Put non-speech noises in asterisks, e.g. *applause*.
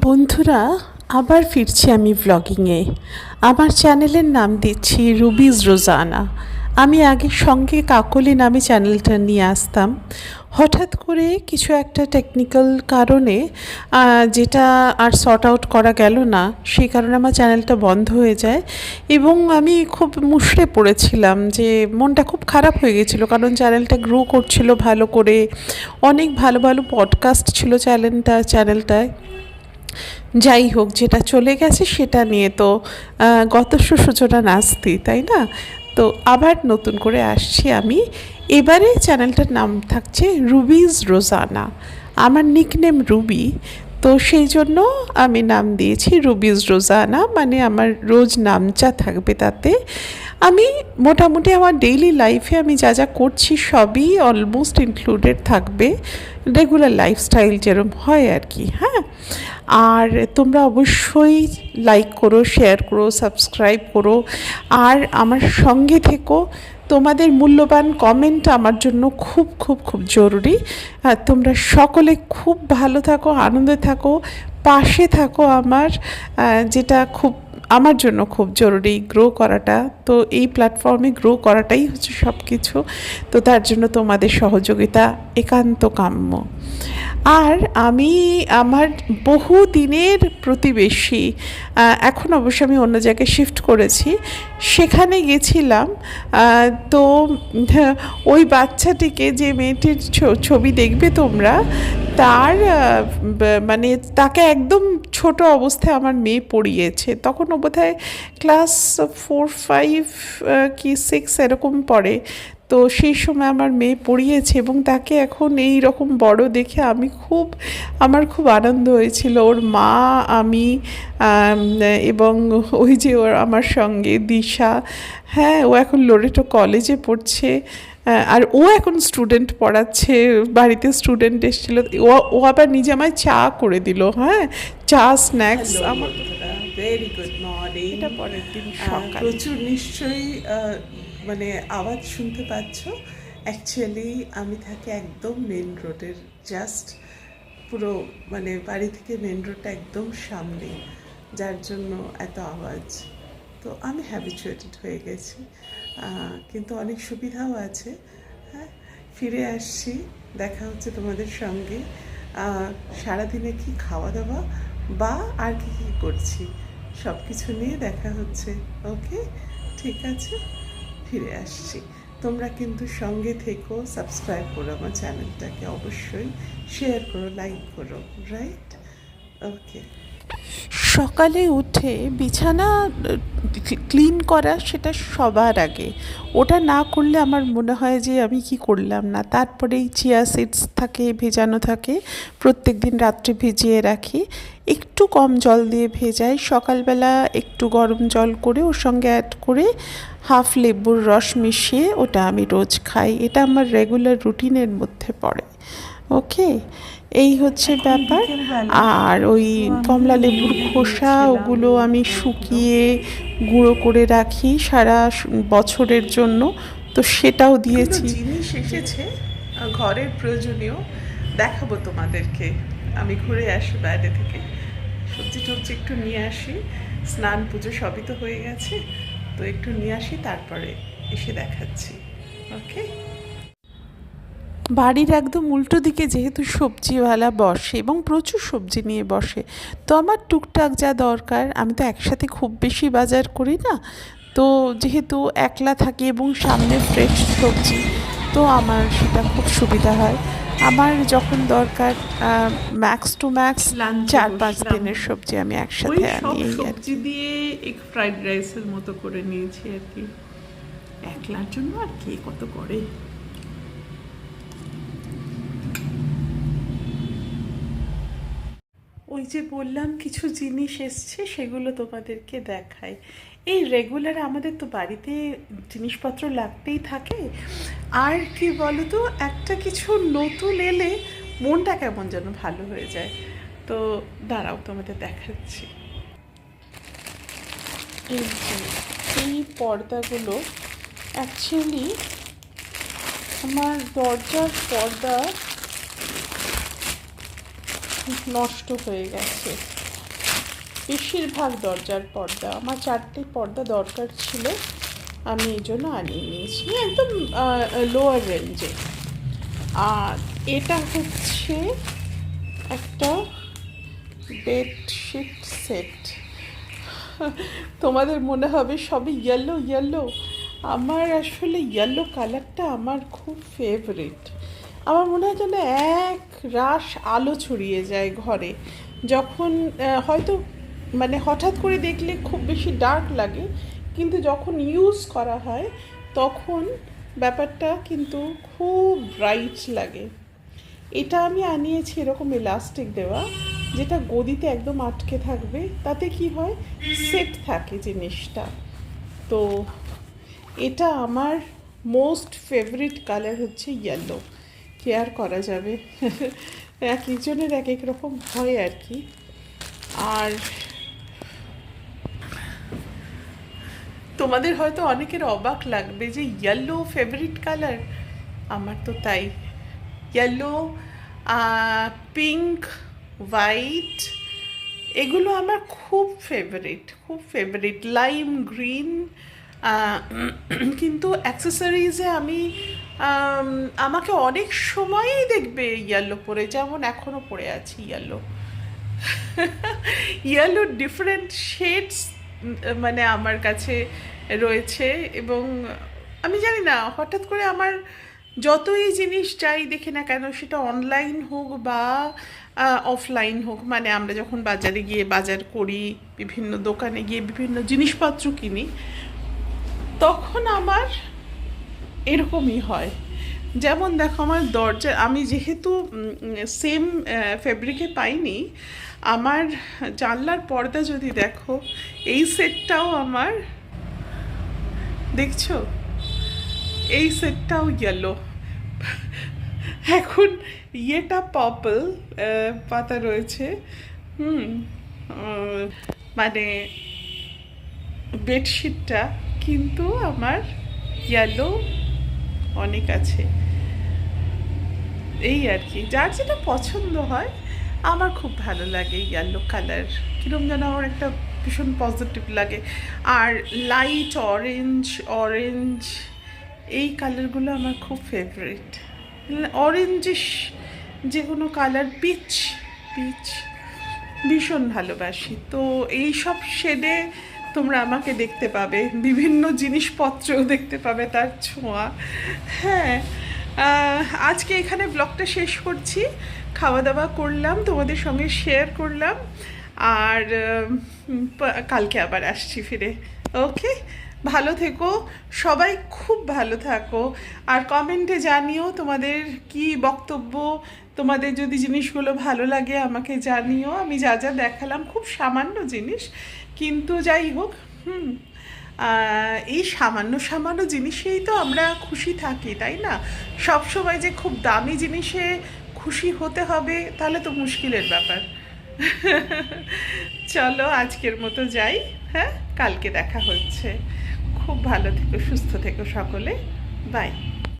বন্ধুরা, আবার ফিরছি আমি ভ্লগিংয়ে আমার চ্যানেলের নাম দিচ্ছি রুবিজ রোজানা আমি আগে সঙ্গে কাকলি নামে চ্যানেলটা নিয়ে আসতাম। হঠাৎ করে কিছু একটা টেকনিক্যাল কারণে যেটা আর সর্ট আউট করা গেল না, সেই কারণে আমার চ্যানেলটা বন্ধ হয়ে যায় এবং আমি খুব মুষড়ে পড়েছিলাম যে মনটা খুব খারাপ হয়ে গেছিল, কারণ চ্যানেলটা গ্রো করছিল ভালো করে। অনেক ভালো ভালো পডকাস্ট ছিল চ্যানেলটা চ্যানেলটায় যাই হোক, যেটা চলে গেছে সেটা নিয়ে তো গতস্য সূচনা নাস্তি, তাই না? তো আবার নতুন করে আসছি আমি। এবারে চ্যানেলটার নাম থাকছে রুবিজ রোজানা। আমার নিকনেম রুবি। তো সেই জন্য আমি নাম দিয়েছি রুবিজ রোজানা মানে আমার রোজ নামচা থাকবে তাতে। আমি মোটামুটি আমার ডেইলি লাইফে আমি যা যা করছি সবই অলমোস্ট ইনক্লুডেড থাকবে। রেগুলার লাইফস্টাইল যেরকম হয় আর কি হ্যাঁ? আর তোমরা অবশ্যই লাইক করো শেয়ার করো সাবস্ক্রাইব করো। আর আমার সঙ্গে থেকো। তোমাদের মূল্যবান কমেন্ট আমার জন্য খুব খুব খুব জরুরি। আর তোমরা সকলে খুব ভালো থাকো, আনন্দে থাকো, পাশে থাকো আমার যেটা খুব আমার জন্য খুব জরুরি গ্রো করাটা। তো এই প্ল্যাটফর্মে গ্রো করাটাই হচ্ছে সব কিছু তো তার জন্য তোমাদের সহযোগিতা একান্ত কাম্য। আর আমি, আমার বহু দিনের প্রতিবেশী এখন অবশ্য আমি অন্য জায়গায় শিফট করেছি। সেখানে গেছিলাম তো ওই বাচ্চাটিকে যে মেয়েটির ছবি দেখবে তোমরা তার মানে তাকে একদম ছোট অবস্থায় আমার মেয়ে পড়িয়েছে। তখন ও বোধহয় ক্লাস ফোর, ফাইভ কি সিক্স এরকম পড়ে। তো সেই সময় আমার মেয়ে পড়িয়েছে এবং তাকে এখন এই রকম বড় দেখে আমি খুব, আমার খুব আনন্দ হয়েছিল। ওর মা, আমি এবং ওই যে ওর আমার সঙ্গে দিশা হ্যাঁ ও এখন লোরেটো কলেজে পড়ছে। আর ও এখন স্টুডেন্ট পড়াচ্ছে বাড়িতে স্টুডেন্ট এসেছিল ও ও আবার নিজে আমায় চা করে দিল হ্যাঁ? চা স্ন্যাক্স আমার ভেরি গুড মর্নিং এটা পরের দিন সকাল। প্রচুর নিশ্চয়ই মানে আওয়াজ শুনতে পাচ্ছ। অ্যাকচুয়ালি আমি থাকি একদম মেন রোডের জাস্ট পুরো মানে বাড়ি থেকে মেন রোডটা একদম সামনে যার জন্য এত আওয়াজ। তো আমি হ্যাবিচুয়েটেড হয়ে গেছি। কিন্তু অনেক সুবিধাও আছে। হ্যাঁ ফিরে আসছি, দেখা হচ্ছে তোমাদের সঙ্গে। সারাদিনে কি খাওয়া দাওয়া বা আর কি কি করছি? সব কিছু নিয়ে দেখা হচ্ছে, ওকে? ঠিক আছে, ফিরে আসছি। তোমরা কিন্তু সঙ্গে থেকো, সাবস্ক্রাইব করো আমার চ্যানেলটাকে অবশ্যই, শেয়ার করো, লাইক করো, রাইট? ওকে। সকালে উঠে বিছানা ক্লিন করা সেটা সবার আগে। ওটা না করলে আমার মনে হয় যে আমি কি করলাম না। তারপরেই চিয়া সিডস থাকে, ভেজানো থাকে, প্রত্যেক দিন রাত্রে ভিজিয়ে রাখি। একটু কম জল দিয়ে ভেজাই, সকালবেলা একটু গরম জল করে ওর সঙ্গে অ্যাড করে হাফ লেবুর রস মিশিয়ে ওটা আমি রোজ খাই। এটা আমার রেগুলার রুটিনের মধ্যে পড়ে। ওকে এই হচ্ছে ব্যাপার। আর ওই কমলা লেবুর খোসা ওগুলো আমি শুকিয়ে গুঁড়ো করে রাখি সারা বছরের জন্য। তো সেটাও দিয়েছি। জিনিস এসেছে ঘরের প্রয়োজনীয়। দেখাবো তোমাদেরকে। আমি ঘুরে আসি বাইরে থেকে। সবজি টবজি একটু নিয়ে আসি। স্নান পুজো সবই তো হয়ে গেছে। তো একটু নিয়ে আসি তারপরে এসে দেখাচ্ছি। ওকে বাড়ির একদম উল্টো দিকে যেহেতু সবজিওয়ালা বসে এবং প্রচুর সবজি নিয়ে বসে তো আমার টুকটাক যা দরকার আমি তো একসাথে খুব বেশি বাজার করি না তো যেহেতু একলা থাকি এবং সামনে ফ্রেশ সবজি তো আমার সেটা খুব সুবিধা হয়। আমার যখন দরকার ম্যাক্স টু ম্যাক্স চার পাঁচ দিনের সবজি আমি একসাথে আনি। সবজি দিয়ে এক ফ্রাইড রাইসের মতো করে নিয়েছি আর কি। একলার জন্য আর কে কত করে? ওই যে বললাম, কিছু জিনিস এসছে, সেগুলো তোমাদেরকে দেখাই। এই রেগুলার আমাদের তো বাড়িতে জিনিসপত্র লাগতেই থাকে। আর কি বলো তো একটা কিছু নতুন এলে মনটা কেমন যেন ভালো হয়ে যায়। তো দাঁড়াও, তোমাদের দেখাচ্ছি। এই এই পর্দাগুলো অ্যাকচুয়ালি আমার দরজার পর্দা নষ্ট হয়ে গেছে। বেশিরভাগ দরজার পর্দা, আমার চারটে পর্দা দরকার ছিল, আমি এই জন্য আনিয়ে নিয়েছি। একদম লোয়ার রেঞ্জে আর এটা হচ্ছে একটা বেডশিট সেট তোমাদের মনে হবে সবই ইয়েলো ইয়েলো আমার আসলে ইয়েলো কালারটা আমার খুব ফেভারিট আমার মনে হয় যেন এক রাশ আলো ছড়িয়ে যায় ঘরে। যখন হয়তো মানে হঠাৎ করে দেখলে খুব বেশি ডার্ক লাগে, কিন্তু যখন ইউজ করা হয়, তখন ব্যাপারটা কিন্তু খুব ব্রাইট লাগে। এটা আমি আনিয়েছি এরকম ইলাস্টিক দেওয়া, যেটা গদিতে একদম আটকে থাকবে। তাতে কি হয়? সেট থাকে জিনিসটা। তো এটা আমার মোস্ট ফেভারিট কালার হচ্ছে ইয়েলো কেয়ার করা যাবে? এক একজনের এক এক রকম হয় আর কি। আর তোমাদের হয়তো অনেকের অবাক লাগবে যে ইয়েলো ফেভারিট কালার আমার তো তাই। ইয়েলো পিঙ্ক হোয়াইট এগুলো আমার খুব ফেভারিট খুব ফেভারিট লাইম গ্রিন *clears throat* কিন্তু অ্যাক্সেসরিজে আমি আমাকে অনেক সময়ই দেখবে ইয়েলো পরে, যেমন এখনও পরে আছি ইয়েলো ইয়েলো ডিফারেন্ট শেডস মানে আমার কাছে রয়েছে এবং আমি জানি না, হঠাৎ করে আমার যতই জিনিস চাই দেখি না কেন, সেটা অনলাইন হোক বা অফলাইন হোক মানে আমরা যখন বাজারে গিয়ে বাজার করি, বিভিন্ন দোকানে গিয়ে বিভিন্ন জিনিসপত্র কিনি তখন আমার এরকমই হয়। যেমন দেখো আমার দরজা, আমি যেহেতু সেম ফেব্রিকে পাইনি, আমার জানলার পর্দা যদি দেখো, এই সেটটাও আমার, দেখছ? এই সেটটাও ইয়েলো এখন ইয়েটা পার্পল পাতা রয়েছে। হুম মানে বেডশিটটা কিন্তু আমার ইয়েলো অনেক আছে। এই আর কি, যার যেটা পছন্দ হয়, আমার খুব ভালো লাগে ইয়েলো কালার কীরকম যেন আমার একটা ভীষণ পজিটিভ লাগে। আর লাইট অরেঞ্জ অরেঞ্জ এই কালারগুলো আমার খুব ফেভারিট অরেঞ্জিশ যে কোনো কালার পিচ পিচ ভীষণ ভালোবাসি। তো এই সব শেডে তোমরা আমাকে দেখতে পাবে, বিভিন্ন জিনিসপত্রও দেখতে পাবে তার ছোঁয়া। হ্যাঁ আজকে এখানে ব্লগটা শেষ করছি। খাওয়া দাওয়া করলাম, তোমাদের সঙ্গে শেয়ার করলাম। আর কালকে আবার আসছি ফিরে। ওকে ভালো থেকো, সবাই খুব ভালো থাকো। আর কমেন্টে জানিও তোমাদের কি বক্তব্য, তোমাদের যদি জিনিসগুলো ভালো লাগে আমাকে জানিও। আমি যা যা দেখালাম, খুব সামান্য জিনিস। কিন্তু যাই হোক, হুম এই সামান্য সামান্য জিনিসেই তো আমরা খুশি থাকি, তাই না? সব সময় যে খুব দামি জিনিসে খুশি হতে হবে, তাহলে তো মুশকিলের ব্যাপার। *laughs* চলো আজকের মতো যাই হ্যাঁ? কালকে দেখা হচ্ছে। খুব ভালো থেকো সুস্থ থেকো সকলে। বাই